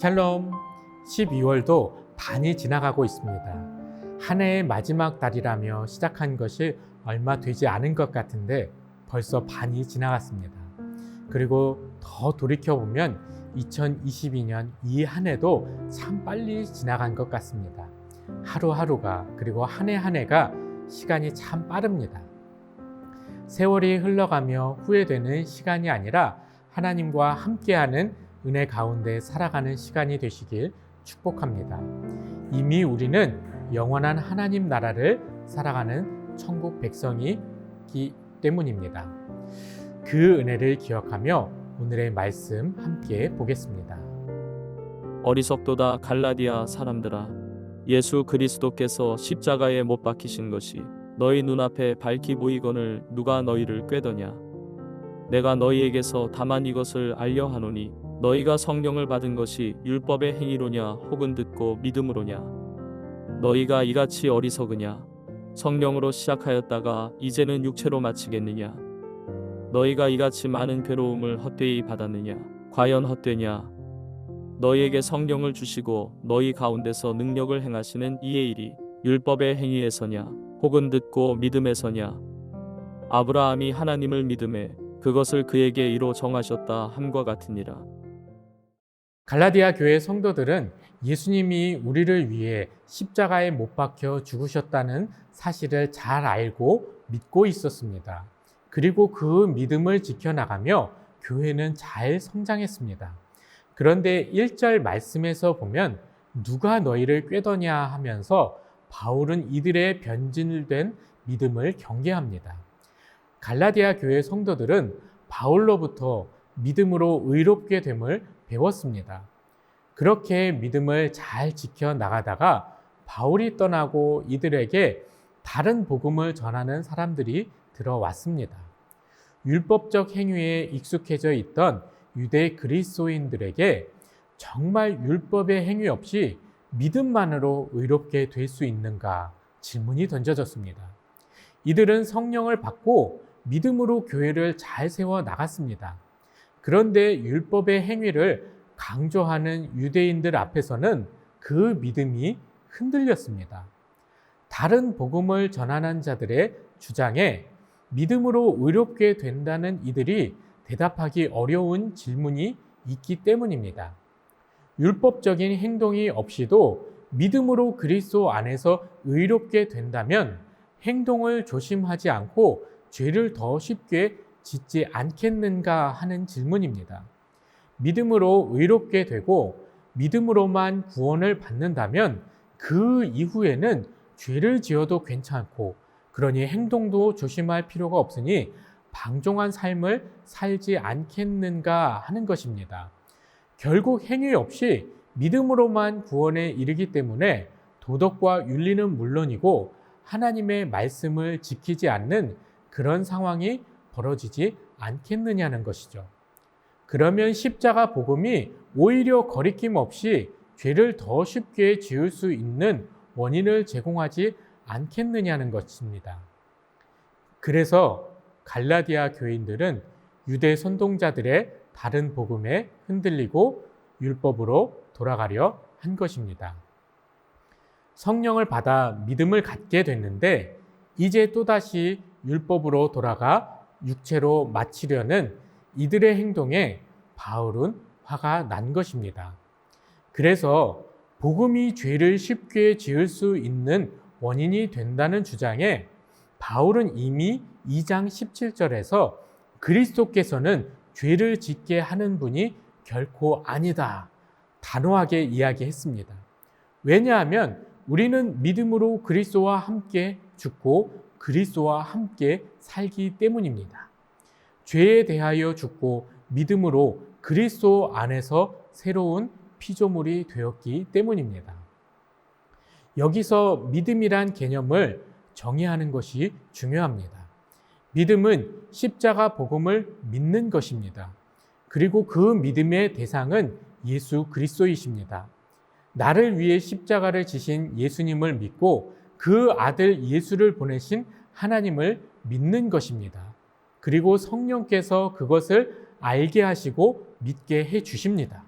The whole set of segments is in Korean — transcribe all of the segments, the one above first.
샬롬 12월도 반이 지나가고 있습니다. 한 해의 마지막 달이라며 시작한 것이 얼마 되지 않은 것 같은데 벌써 반이 지나갔습니다. 그리고 더 돌이켜보면 2022년 이 한 해도 참 빨리 지나간 것 같습니다. 하루하루가 그리고 한 해 한 해가 시간이 참 빠릅니다. 세월이 흘러가며 후회되는 시간이 아니라 하나님과 함께하는 은혜 가운데 살아가는 시간이 되시길 축복합니다. 이미 우리는 영원한 하나님 나라를 살아가는 천국 백성이기 때문입니다. 그 은혜를 기억하며 오늘의 말씀 함께 보겠습니다. 어리석도다 갈라디아 사람들아 예수 그리스도께서 십자가에 못 박히신 것이 너희 눈앞에 밝히 보이거늘 누가 너희를 꾀더냐 내가 너희에게서 다만 이것을 알려 하노니 너희가 성령을 받은 것이 율법의 행위로냐 혹은 듣고 믿음으로냐? 너희가 이같이 어리석으냐? 성령으로 시작하였다가 이제는 육체로 마치겠느냐? 너희가 이같이 많은 괴로움을 헛되이 받았느냐? 과연 헛되냐? 너희에게 성령을 주시고 너희 가운데서 능력을 행하시는 이의 일이 율법의 행위에서냐? 혹은 듣고 믿음에서냐? 아브라함이 하나님을 믿음에 그것을 그에게 이로 정하셨다 함과 같으니라 갈라디아 교회 성도들은 예수님이 우리를 위해 십자가에 못 박혀 죽으셨다는 사실을 잘 알고 믿고 있었습니다. 그리고 그 믿음을 지켜나가며 교회는 잘 성장했습니다. 그런데 1절 말씀에서 보면 누가 너희를 꾀더냐 하면서 바울은 이들의 변질된 믿음을 경계합니다. 갈라디아 교회 성도들은 바울로부터 믿음으로 의롭게 됨을 배웠습니다. 그렇게 믿음을 잘 지켜 나가다가 바울이 떠나고 이들에게 다른 복음을 전하는 사람들이 들어왔습니다. 율법적 행위에 익숙해져 있던 유대 그리스도인들에게 정말 율법의 행위 없이 믿음만으로 의롭게 될 수 있는가 질문이 던져졌습니다. 이들은 성령을 받고 믿음으로 교회를 잘 세워 나갔습니다. 그런데 율법의 행위를 강조하는 유대인들 앞에서는 그 믿음이 흔들렸습니다. 다른 복음을 전하는 자들의 주장에 믿음으로 의롭게 된다는 이들이 대답하기 어려운 질문이 있기 때문입니다. 율법적인 행동이 없이도 믿음으로 그리스도 안에서 의롭게 된다면 행동을 조심하지 않고 죄를 더 쉽게 짓지 않겠는가 하는 질문입니다. 믿음으로 의롭게 되고 믿음으로만 구원을 받는다면 그 이후에는 죄를 지어도 괜찮고 그러니 행동도 조심할 필요가 없으니 방종한 삶을 살지 않겠는가 하는 것입니다. 결국 행위 없이 믿음으로만 구원에 이르기 때문에 도덕과 윤리는 물론이고 하나님의 말씀을 지키지 않는 그런 상황이 벌어지지 않겠느냐는 것이죠. 그러면 십자가 복음이 오히려 거리낌 없이 죄를 더 쉽게 지을 수 있는 원인을 제공하지 않겠느냐는 것입니다. 그래서 갈라디아 교인들은 유대 선동자들의 다른 복음에 흔들리고 율법으로 돌아가려 한 것입니다. 성령을 받아 믿음을 갖게 됐는데 이제 또다시 율법으로 돌아가 육체로 마치려는 이들의 행동에 바울은 화가 난 것입니다. 그래서 복음이 죄를 쉽게 지을 수 있는 원인이 된다는 주장에 바울은 이미 2장 17절에서 그리스도께서는 죄를 짓게 하는 분이 결코 아니다. 단호하게 이야기했습니다. 왜냐하면 우리는 믿음으로 그리스도와 함께 죽고 그리스도와 함께 살기 때문입니다. 죄에 대하여 죽고 믿음으로 그리스도 안에서 새로운 피조물이 되었기 때문입니다. 여기서 믿음이란 개념을 정의하는 것이 중요합니다. 믿음은 십자가 복음을 믿는 것입니다. 그리고 그 믿음의 대상은 예수 그리스도이십니다. 나를 위해 십자가를 지신 예수님을 믿고 그 아들 예수를 보내신 하나님을 믿는 것입니다. 그리고 성령께서 그것을 알게 하시고 믿게 해 주십니다.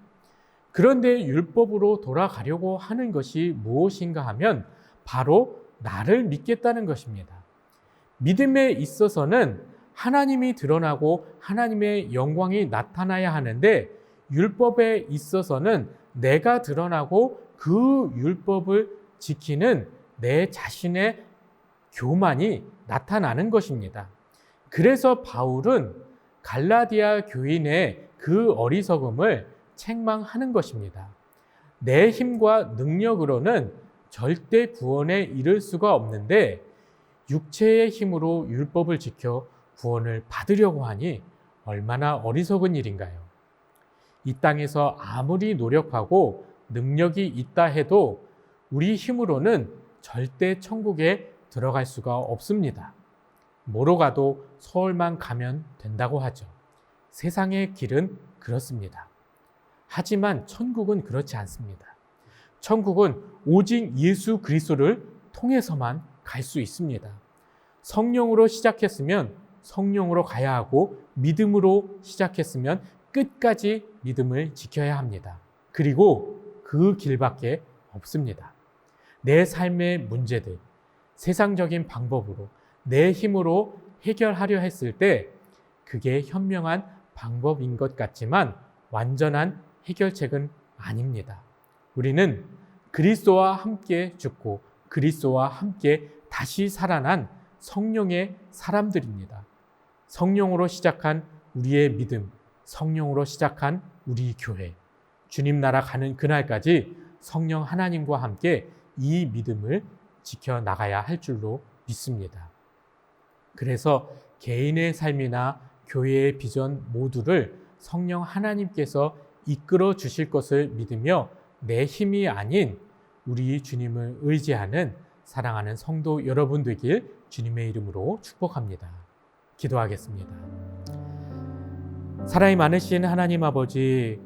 그런데 율법으로 돌아가려고 하는 것이 무엇인가 하면 바로 나를 믿겠다는 것입니다. 믿음에 있어서는 하나님이 드러나고 하나님의 영광이 나타나야 하는데 율법에 있어서는 내가 드러나고 그 율법을 지키는 내 자신의 교만이 나타나는 것입니다. 그래서 바울은 갈라디아 교인의 그 어리석음을 책망하는 것입니다. 내 힘과 능력으로는 절대 구원에 이를 수가 없는데 육체의 힘으로 율법을 지켜 구원을 받으려고 하니 얼마나 어리석은 일인가요? 이 땅에서 아무리 노력하고 능력이 있다 해도 우리 힘으로는 절대 천국에 들어갈 수가 없습니다. 뭐로 가도 서울만 가면 된다고 하죠. 세상의 길은 그렇습니다. 하지만 천국은 그렇지 않습니다. 천국은 오직 예수 그리스도를 통해서만 갈 수 있습니다. 성령으로 시작했으면 성령으로 가야 하고 믿음으로 시작했으면 끝까지 믿음을 지켜야 합니다. 그리고 그 길밖에 없습니다. 내 삶의 문제들, 세상적인 방법으로 내 힘으로 해결하려 했을 때 그게 현명한 방법인 것 같지만 완전한 해결책은 아닙니다. 우리는 그리스도와 함께 죽고 그리스도와 함께 다시 살아난 성령의 사람들입니다. 성령으로 시작한 우리의 믿음, 성령으로 시작한 우리 교회, 주님 나라 가는 그날까지 성령 하나님과 함께 이 믿음을 지켜 나가야 할 줄로 믿습니다. 그래서 개인의 삶이나 교회의 비전 모두를 성령 하나님께서 이끌어 주실 것을 믿으며 내 힘이 아닌 우리 주님을 의지하는 사랑하는 성도 여러분 되길 주님의 이름으로 축복합니다. 기도하겠습니다. 사랑이 많으신 하나님 아버지,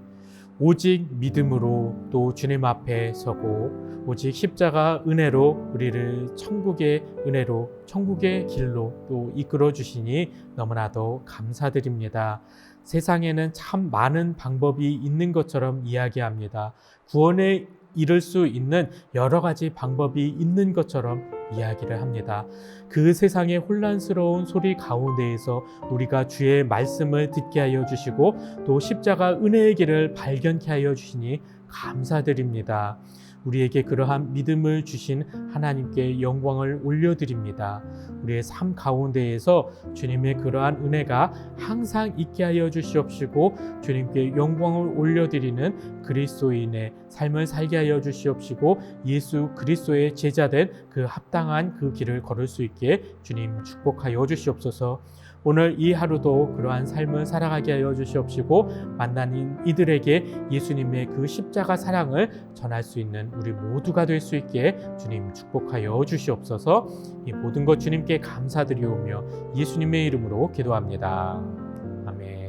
오직 믿음으로 또 주님 앞에 서고 오직 십자가 은혜로 우리를 천국의 은혜로 천국의 길로 또 이끌어 주시니 너무나도 감사드립니다. 세상에는 참 많은 방법이 있는 것처럼 이야기합니다. 구원에 이를 수 있는 여러 가지 방법이 있는 것처럼 이야기를 합니다. 그 세상의 혼란스러운 소리 가운데에서 우리가 주의 말씀을 듣게 하여 주시고 또 십자가 은혜의 길을 발견케 하여 주시니 감사드립니다. 우리에게 그러한 믿음을 주신 하나님께 영광을 올려드립니다. 우리의 삶 가운데에서 주님의 그러한 은혜가 항상 있게 하여 주시옵시고 주님께 영광을 올려드리는 그리스도인의 삶을 살게 하여 주시옵시고 예수 그리스도의 제자된 그 합당한 그 길을 걸을 수 있게 주님 축복하여 주시옵소서. 오늘 이 하루도 그러한 삶을 살아가게 하여 주시옵시고 만나는 이들에게 예수님의 그 십자가 사랑을 전할 수 있는 우리 모두가 될 수 있게 주님 축복하여 주시옵소서. 이 모든 것 주님께 감사드리오며 예수님의 이름으로 기도합니다. 아멘.